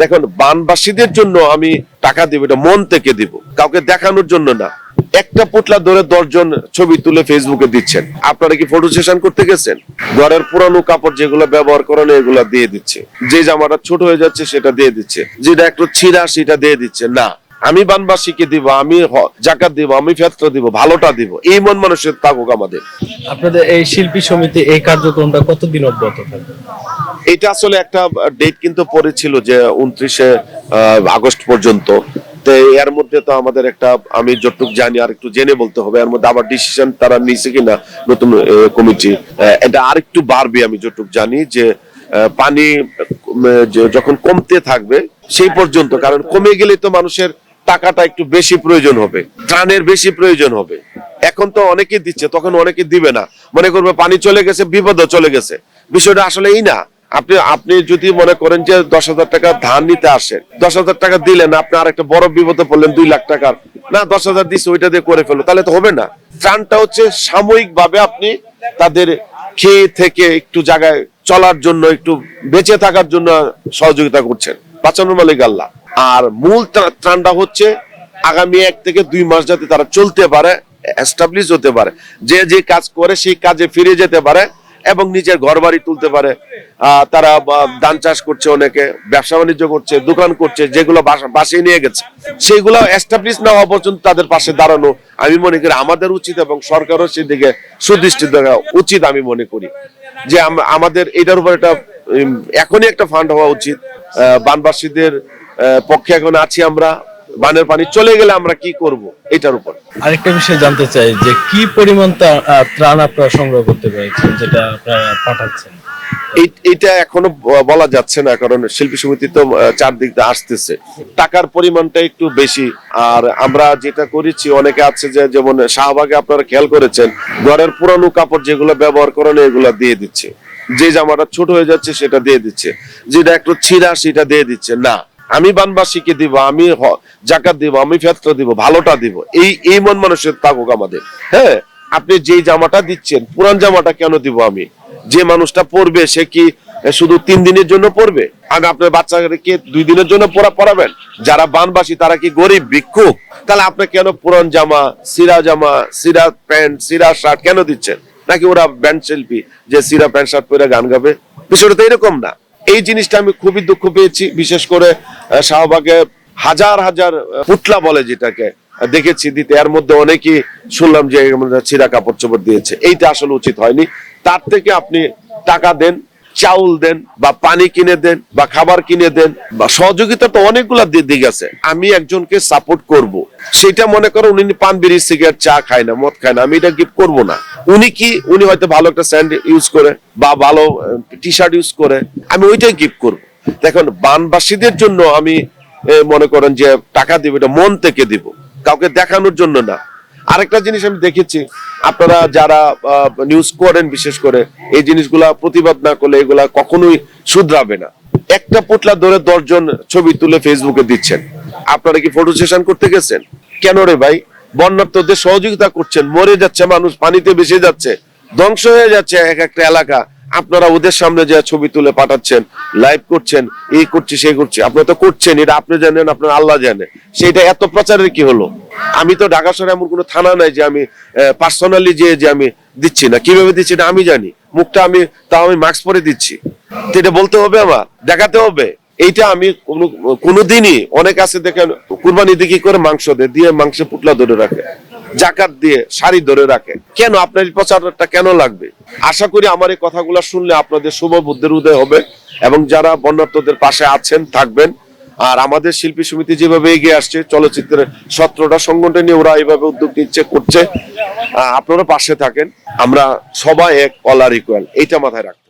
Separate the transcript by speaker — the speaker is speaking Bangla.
Speaker 1: দেখুন, বানবাসীদের জন্য আমি টাকা দিব, এটা মন থেকে দিব। কাউকে দেখানোর জন্য না। একটা পুতলা ধরে দশজন ছবি তুলে ফেসবুকে দিচ্ছেন। আপনারা কি ফটো সেশন করতে গেছেন? ঘরের পুরানো কাপড় যেগুলো ব্যবহার করেন, এগুলা দিয়ে দিচ্ছে। যে জামাটা ছোট হয়ে যাচ্ছে, সেটা দিয়ে দিচ্ছে। যেটা একটু ছিঁড়া, সেটা দিয়ে দিচ্ছে। না, আমি বানবাসীকে দিব, আমি জাকাত দিব, আমি ফেতরা দিব, ভালোটা দিব। এই মন মানুষের থাকুক আমাদের।
Speaker 2: আপনাদের এই শিল্পী সমিতি এই কার্যক্রমটা কতদিন অব্যাহত থাকবে?
Speaker 1: এটা আসলে একটা ডেট কিন্তু পড়েছিল যে উনত্রিশে আগস্ট পর্যন্ত। তো এর মধ্যে তো আমাদের একটা আমি যতটুকু জানি আর একটু জেনে বলতে হবে এর মধ্যে আবার ডিসিশন তারা নিছে কিনা নতুন কমিটি এটা আর একটু বাড়বে আমি যতটুকু জানি যে পানি যখন কমতে থাকবে সেই পর্যন্ত কারণ কমে গেলে তো মানুষের টাকাটা একটু বেশি প্রয়োজন হবে ত্রাণের বেশি প্রয়োজন হবে। এখন তো অনেকে দিচ্ছে তখন অনেকে দিবে না। মনে করবে পানি চলে গেছে বিপদও চলে গেছে। বিষয়টা আসলে এই না। আপনি আপনি যদি মনে করেন যে দশ হাজার টাকা ধান নিতে আসেন, দশ হাজার টাকা দিলেন আপনি আর একটা বড় বিপদে পড়লেন দুই লাখ টাকার, না দশ হাজার দিচ্ছে ওইটা দিয়ে করে ফেলো তাহলে তো হবে না। ত্রাণটা হচ্ছে সাময়িক ভাবে আপনি তাদের খেয়ে থেকে একটু জায়গায় চলার জন্য, একটু বেঁচে থাকার জন্য সহযোগিতা করছেন। বাঁচানোর মালিক আল্লাহ। আর মূল ত্রা- ত্রাণটা হচ্ছে আগামী এক থেকে দুই মাস যাতে তারা চলতে পারে এস্টাবলিশ হতে পারে। যে যে কাজ করে, সেই কাজে ফিরে যেতে পারে। এবং নিজের ঘর বাড়ি তুলতে পারে। তারা ধান চাষ করছে অনেকে, ব্যবসা বাণিজ্য করছে, দোকান করছে, যেগুলো বাসা- বাসায় নিয়ে গেছে। সেইগুলো এস্টাবলিশ না হওয়া পর্যন্ত তাদের পাশে দাঁড়ানো আমি মনে করি আমাদের উচিত এবং সরকারও সেদিকে সুদৃষ্টি দেওয়া উচিত আমি মনে করি। যে আম- আমাদের এটার উপর একটা এখনই একটা ফান্ড হওয়া উচিত। বানবাসীদের পক্ষে এখন আছি আমরা। বানের পানি চলে গেলে আমরা কি করব? এটার উপর।
Speaker 2: আরেকটা বিষয় জানতে চাই যে কি পরিমাণ ত্রাণ আপনারা সংগ্রহ করতে পেরেছেন যেটা আপনারা পাঠাচ্ছেন?
Speaker 1: এটা এখনও বলা যাচ্ছে না কারণ শিল্পী সমিতি তো চারদিক দিয়ে আসতেছে। টাকার পরিমাণটা একটু বেশি। আর আমরা যেটা করেছি অনেকে আছে যে যেমন শাহবাগে আপনারা খেয়াল করেছেন ঘরের পুরানো কাপড় যেগুলো ব্যবহার করেন এগুলো দিয়ে দিচ্ছে। যে জামাটা ছোট হয়ে যাচ্ছে সেটা দিয়ে দিচ্ছে। যেটা একটু ছিঁড়া সেটা দিয়ে দিচ্ছে। না আমি বানবাসীকে দিব, আমি জাকাত দিব, আমি ফেতরা দিব, ভালোটা দিব। এই এই মন মানুষের থাকুক আমাদের। হ্যাঁ আপনি যেই জামাটা দিচ্ছেন, পুরান জামাটা কেন দিব আমি? যে মানুষটা পড়বে সে কি শুধু তিন দিনের জন্য পড়বে আমি আপনার বাচ্চাকে দুই দিনের জন্য পড়া পড়াবেন যারা বানবাসী, তারা কি গরিব, ভিক্ষুক? তাহলে আপনি কেন পুরান জামা, সিরা জামা, সিরা প্যান্ট, সিরা শার্ট কেন দিচ্ছেন? নাকি ওরা ব্যান্ড শিল্পী যে সিরা প্যান্ট, শার্ট পরে গান গাবে? বিষয়টা তো এরকম না। এই জিনিসটা আমি খুবই দুঃখ পেয়েছি। বিশেষ করে শাহবাগে হাজার হাজার পুতলা বলে যেটাকে দেখেছি দিতে। এর মধ্যে অনেকেই শুনলাম যে ছিঁড়া কাপড় চোপড় দিয়েছে। এইটা আসলে উচিত হয়নি। তার থেকে আপনি টাকা দেন চাউল দেন বা পানি কিনে দেন বা খাবার কিনে দেন বা সহযোগিতা তো অনেকগুলা দিক আছে। আমি একজনকে সাপোর্ট করব। সেটা মনে করো উনি পান বিড়ি, সিগারেট, চা খায় না, মদ খায় না, আমি এটা গিফট করব না। উনি কি, উনি হয়তো ভালো একটা স্যান্ড ইউজ করে বা ভালো টি শার্ট ইউজ করে, আমি ওইটাই গিফট করব। দেখুন, বানবাসীদের জন্য আমি মনে করেন যে টাকা দিব, এটা মন থেকে দিব। কাউকে দেখানোর জন্য না। আরেকটা জিনিস আমি দেখেছি, আপনারা যারা নিউজ করেন বিশেষ করে, এই জিনিসগুলা প্রতিবাদ না করলে এগুলা কখনোই শুধরাবে না। একটা পুতলা ধরে দশজন ছবি তুলে ফেসবুকে দিচ্ছেন। আপনারা কি ফটো সেশন করতে গেছেন? কেন রে ভাই? বন্যার্থদের সহযোগিতা করছেন, মরে যাচ্ছে মানুষ, পানিতে ভেসে যাচ্ছে, ধ্বংস হয়ে যাচ্ছে এক একটা এলাকা। আপনারা ওদের সামনে যে ছবি তুলে পাঠাচ্ছেন লাইভ করছেন, এই করছি, সেই করছি। আপনারা তো করছেন, এটা আপনি জানেন, আপনার আল্লাহ জানে। সেটা এত প্রচারের কি হলো? আমি তো ঢাকা শহরে এমন কোনো থানা নাই যে আমি পার্সোনালি যে যে আমি দিচ্ছি না। কীভাবে দিচ্ছি এটা আমি জানি। মুখটা আমি, তাও আমি মাস্ক পরে দিচ্ছি। এটা বলতে হবে আমার, দেখাতে হবে। এইটা আমি কোনো, কোনোদিনই অনেক আছে দেখেন, কুরবানি দিকে করে মাংস দেয়? দিয়ে মাংসে পুটলা ধরে রাখে। জাকাত দিয়ে শাড়ি ধরে রাখে। কেন? আপনার এই প্রচারটা কেন লাগবে? আশা করি আমার এই কথাগুলো শুনলে আপনাদের শুভ বুদ্ধের উদয় হবে এবং যারা বন্যার্থদের পাশে আছেন, থাকবেন আর আমাদের শিল্পী সমিতি যেভাবে এগিয়ে আসছে, চলচ্চিত্রের সত্রটা সংগঠন নিয়ে ওরা এইভাবে উদ্যোগ নিচ্ছে, করছে আপনারা পাশে থাকেন, আমরা সবাই এক অল আর ইকুয়াল এইটা মাথায় রাখতে।